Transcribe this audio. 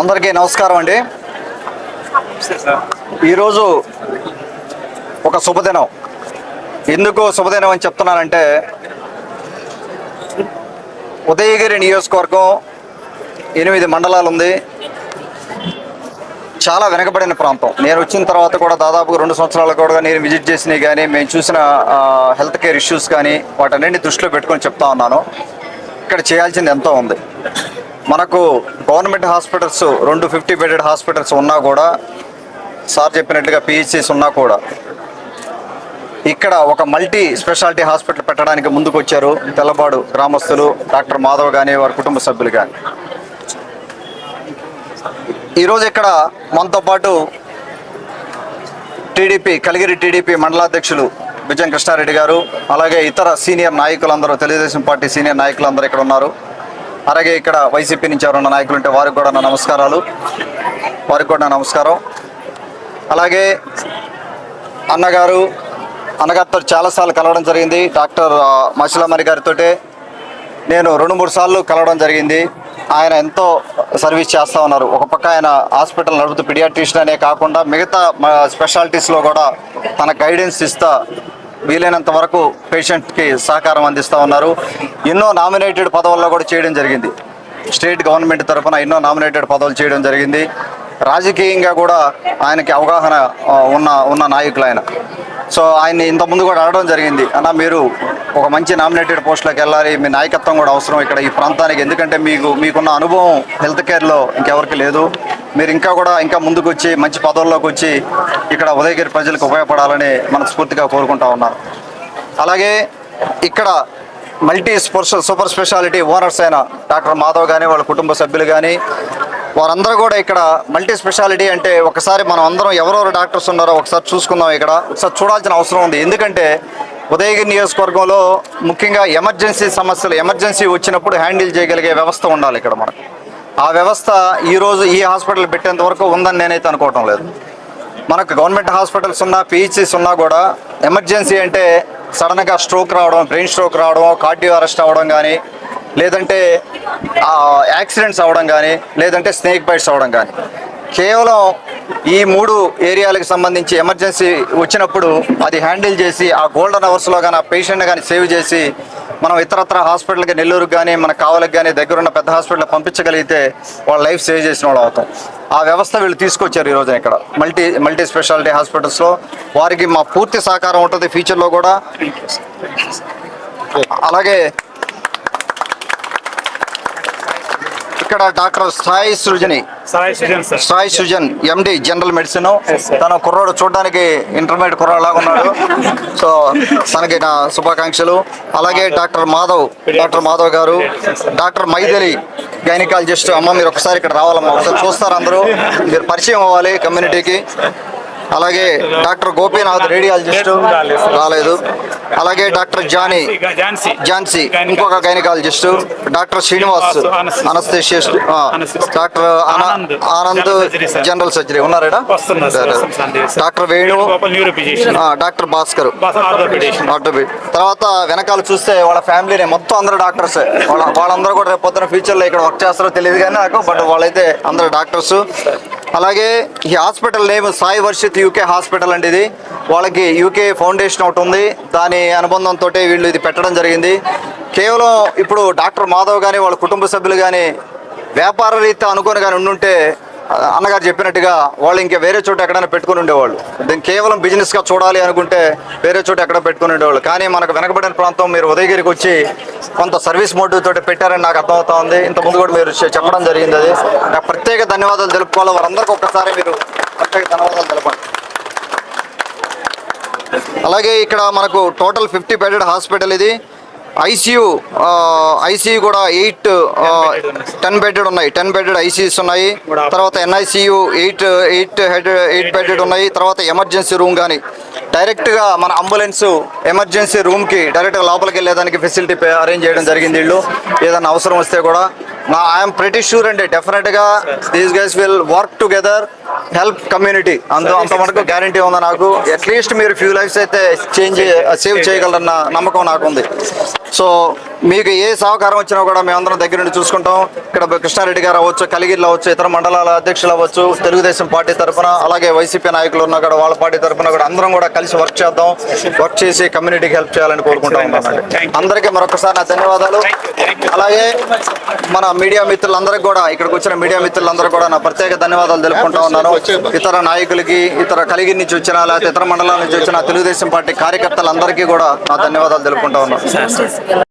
అందరికీ నమస్కారం అండి. ఈరోజు ఒక శుభదినం. ఎందుకు శుభదినం అని చెప్తున్నానంటే ఉదయగిరి నియోజకవర్గం ఎనిమిది మండలాలు ఉంది. చాలా వెనకబడిన ప్రాంతం. నేను వచ్చిన తర్వాత కూడా దాదాపు రెండు సంవత్సరాలు కూడా నేను విజిట్ చేసినవి కానీ మేము చూసిన హెల్త్ కేర్ ఇష్యూస్ కానీ వాటన్నింటినీ దృష్టిలో పెట్టుకొని చెప్తా ఉన్నాను. ఇక్కడ చేయాల్సింది ఎంతో ఉంది. మనకు గవర్నమెంట్ హాస్పిటల్స్ రెండు ఫిఫ్టీ బెడెడ్ హాస్పిటల్స్ ఉన్నా కూడా సార్ చెప్పినట్టుగా పిహెచ్సిస్ ఉన్నా కూడా ఇక్కడ ఒక మల్టీ స్పెషాలిటీ హాస్పిటల్ పెట్టడానికి ముందుకు వచ్చారు తెల్లబాడు గ్రామస్తులు డాక్టర్ మాధవ్ కానీ వారి కుటుంబ సభ్యులు కానీ ఈరోజు ఇక్కడ మనతో పాటు టీడీపీ కలిగిరి టీడీపీ మండలాధ్యక్షులు విజయం కృష్ణారెడ్డి గారు అలాగే ఇతర సీనియర్ నాయకులందరూ తెలుగుదేశం పార్టీ సీనియర్ నాయకులందరూ ఇక్కడ ఉన్నారు. అలాగే ఇక్కడ వైసీపీ నుంచి ఎవరున్న నాయకులు ఉంటే వారికి కూడా నా నమస్కారాలు. వారికి కూడా నా నమస్కారం. అలాగే అన్నగారు అన్నగారితో చాలాసార్లు కలవడం జరిగింది. డాక్టర్ మసిలమణి గారితో నేను రెండు మూడు సార్లు కలవడం జరిగింది. ఆయన ఎంతో సర్వీస్ చేస్తూ ఉన్నారు. ఒక పక్క ఆయన హాస్పిటల్ నడుపుతూ పిడియాట్రిషియన్ అనే కాకుండా మిగతా స్పెషాలిటీస్లో కూడా తన గైడెన్స్ ఇస్తా వీలైనంత వరకు పేషెంట్కి సహకారం అందిస్తూ ఉన్నారు. ఎన్నో నామినేటెడ్ పదవుల్లో కూడా చేయడం జరిగింది. స్టేట్ గవర్నమెంట్ తరఫున ఎన్నో నామినేటెడ్ పదవులు చేయడం జరిగింది. రాజకీయంగా కూడా ఆయనకి అవగాహన ఉన్న ఉన్న నాయకులు ఆయన. సో ఆయన్ని ఇంత ముందు కూడా అడగడం జరిగింది. అన్న మీరు ఒక మంచి నామినేటెడ్ పోస్టులోకి వెళ్ళాలి. మీ నాయకత్వం కూడా అవసరం ఇక్కడ ఈ ప్రాంతానికి. ఎందుకంటే మీకు మీకున్న అనుభవం హెల్త్ కేర్లో ఇంకెవరికి లేదు. మీరు ఇంకా కూడా ఇంకా ముందుకు వచ్చి మంచి పదవుల్లోకి వచ్చి ఇక్కడ ఉదయగిరి ప్రజలకు ఉపయోగపడాలని మనస్ఫూర్తిగా కోరుకుంటా ఉన్నాను. అలాగే ఇక్కడ multi sports super speciality owners అయిన డాక్టర్ మాధవ్ కానీ వాళ్ళ కుటుంబ సభ్యులు కానీ వారందరూ కూడా ఇక్కడ మల్టీ స్పెషాలిటీ అంటే ఒకసారి మనం అందరం ఎవరెవరు డాక్టర్స్ ఉన్నారో ఒకసారి చూసుకుందాం ఇక్కడ. ఒకసారి చూడాల్సిన అవసరం ఉంది. ఎందుకంటే ఉదయగిరి నియోజకవర్గంలో ముఖ్యంగా ఎమర్జెన్సీ సమస్యలు ఎమర్జెన్సీ వచ్చినప్పుడు హ్యాండిల్ చేయగలిగే వ్యవస్థ ఉండాలి ఇక్కడ మనకు. ఆ వ్యవస్థ ఈరోజు ఈ హాస్పిటల్ పెట్టేంత వరకు ఉందని నేనైతే అనుకోవటం లేదు. మనకు గవర్నమెంట్ హాస్పిటల్స్ ఉన్నా పిహెచ్సిస్ ఉన్నా కూడా ఎమర్జెన్సీ అంటే సడన్గా స్ట్రోక్ రావడం బ్రెయిన్ స్ట్రోక్ రావడం కార్డియో అరెస్ట్ అవ్వడం కానీ లేదంటే యాక్సిడెంట్స్ అవ్వడం కానీ లేదంటే స్నేక్ బైట్స్ అవ్వడం కానీ కేవలం ఈ మూడు ఏరియాలకు సంబంధించి ఎమర్జెన్సీ వచ్చినప్పుడు అది హ్యాండిల్ చేసి ఆ గోల్డెన్ అవర్స్లో కానీ ఆ పేషెంట్ కానీ సేవ్ చేసి మనం ఇతరత్ర హాస్పిటల్కి నెల్లూరుకి కానీ మనకు కావాలకి కానీ దగ్గరున్న పెద్ద హాస్పిటల్ పంపించగలిగితే వాళ్ళ లైఫ్ సేవ్ చేసిన వాళ్ళు అవుతాం. ఆ వ్యవస్థ వీళ్ళు తీసుకొచ్చారు ఈ రోజున ఇక్కడ. మల్టీ మల్టీ స్పెషాలిటీ హాస్పిటల్స్లో వారికి మా పూర్తి సహకారం ఉంటుంది. ఫ్యూచర్లో కూడా. అలాగే ఇక్కడ doctor Sai Srujani Sai Sujan MD general medicine. తన కుర్రాడు చూడడానికి ఇంటర్మీడియట్ కుర్రాడు లాగా ఉన్నాడు. సో తనకి నా శుభాకాంక్షలు. అలాగే డాక్టర్ మాధవ్ డాక్టర్ మాధవ్ గారు డాక్టర్ మైథిలి గైనకాలజిస్ట్ అమ్మ మీరు ఒకసారి ఇక్కడ రావాలమ్మా. ఒకసారి చూస్తారు అందరూ. మీరు పరిచయం అవ్వాలి కమ్యూనిటీకి అలాగే డాక్టర్ గోపీనాథ్ రేడియాలజిస్ట్ రాలేదు. అలాగే డాక్టర్ జానీ ఝాన్సీ ఇంకొక gynaecologist doctor Srinivas anaesthetist doctor ఆన- ఆనంద్. జనరల్ సర్జరీ ఉన్నారా. Doctor Venu doctor Bhaskar. తర్వాత వెనకాల చూస్తే వాళ్ళ ఫ్యామిలీనే మొత్తం అందరూ డాక్టర్స్. వాళ్ళ వాళ్ళందరూ కూడా రేపు పొద్దున ఫ్యూచర్లో ఇక్కడ వర్క్ చేస్తారో తెలియదు కానీ నాకు బట్ వాళ్ళైతే అందరూ డాక్టర్స్. అలాగే ఈ hospital name Sai Varshith UK hospital అండి ఇది. వాళ్ళకి యూకే ఫౌండేషన్ ఒకటి ఉంది. దాని అనుబంధంతో వీళ్ళు ఇది పెట్టడం జరిగింది. కేవలం ఇప్పుడు డాక్టర్ మాధవ్ కానీ వాళ్ళ కుటుంబ సభ్యులు కానీ వ్యాపార రీత్యా అనుకొని కానీ ఉండుంటే అన్నగారు చెప్పినట్టుగా వాళ్ళు ఇంకా వేరే చోట ఎక్కడైనా పెట్టుకుని ఉండేవాళ్ళు. దీన్ని కేవలం బిజినెస్గా చూడాలి అనుకుంటే వేరే చోట ఎక్కడ పెట్టుకుని ఉండేవాళ్ళు. కానీ మనకు వెనకబడిన ప్రాంతం మీరు ఉదయగిరికి వచ్చి కొంత సర్వీస్ మోటివ్ తోటి పెట్టారని నాకు అర్థమవుతా ఉంది. ఇంత ముందు కూడా మీరు చెప్పడం జరిగింది అది. నాకు ప్రత్యేక ధన్యవాదాలు తెలుపుకోవాలి. వారందరికీ ఒక్కసారి మీరు ప్రత్యేక ధన్యవాదాలు తెలపండి. అలాగే ఇక్కడ మనకు టోటల్ ఫిఫ్టీ బెడెడ్ హాస్పిటల్ ఇది. ఐసీయూ ఐసీయూ కూడా ఎయిట్ టెన్ బెడెడ్ ఉన్నాయి. టెన్ బెడెడ్ ఐసీయూస్ ఉన్నాయి. తర్వాత NICU eight eight head eight bedded ఉన్నాయి. తర్వాత ఎమర్జెన్సీ రూమ్ కానీ. డైరెక్ట్గా మన అంబులెన్స్ ఎమర్జెన్సీ రూమ్కి డైరెక్ట్గా లోపలికి వెళ్ళేదానికి ఫెసిలిటీ అరేంజ్ చేయడం జరిగింది వీళ్ళు. ఏదైనా అవసరం వస్తే కూడా ఐఎమ్ ప్రెటీ షూర్ అండి డెఫినెట్గా these guys will work together help community అంత అంత మటుకు గ్యారంటీ ఉంది నాకు? అట్లీస్ట్ మీరు ఫ్యూ లైఫ్స్ అయితే చేంజ్ సేవ్ చేయగలరన్న నమ్మకం నాకు ఉంది సో మీకు ఏ సహకారం వచ్చినా కూడా మేమందరం దగ్గర నుండి చూసుకుంటాం. ఇక్కడ కృష్ణారెడ్డి గారు అవ్వచ్చు కలిగిరిలో అవ్వచ్చు ఇతర మండలాల అధ్యక్షులు అవ్వచ్చు తెలుగుదేశం పార్టీ తరఫున అలాగే వైసీపీ నాయకులు ఉన్నా కూడా వాళ్ళ పార్టీ తరఫున కూడా అందరం కూడా కలిసి వర్క్ చేద్దాం. వర్క్ చేసి కమ్యూనిటీకి హెల్ప్ చేయాలని కోరుకుంటా ఉన్నానండి అందరికీ మరొకసారి నా ధన్యవాదాలు. అలాగే మన మీడియా మిత్రులందరికీ కూడా ఇక్కడికి వచ్చిన మీడియా మిత్రులందరూ కూడా నా ప్రత్యేక ధన్యవాదాలు తెలుపుకుంటా ఉన్నాను. ఇతర నాయకులకి ఇతర కలిగి నుంచి వచ్చిన లేకపోతే ఇతర మండలాల నుంచి వచ్చిన తెలుగుదేశం పార్టీ కార్యకర్తలందరికీ కూడా నా ధన్యవాదాలు తెలుపుకుంటా ఉన్నాను.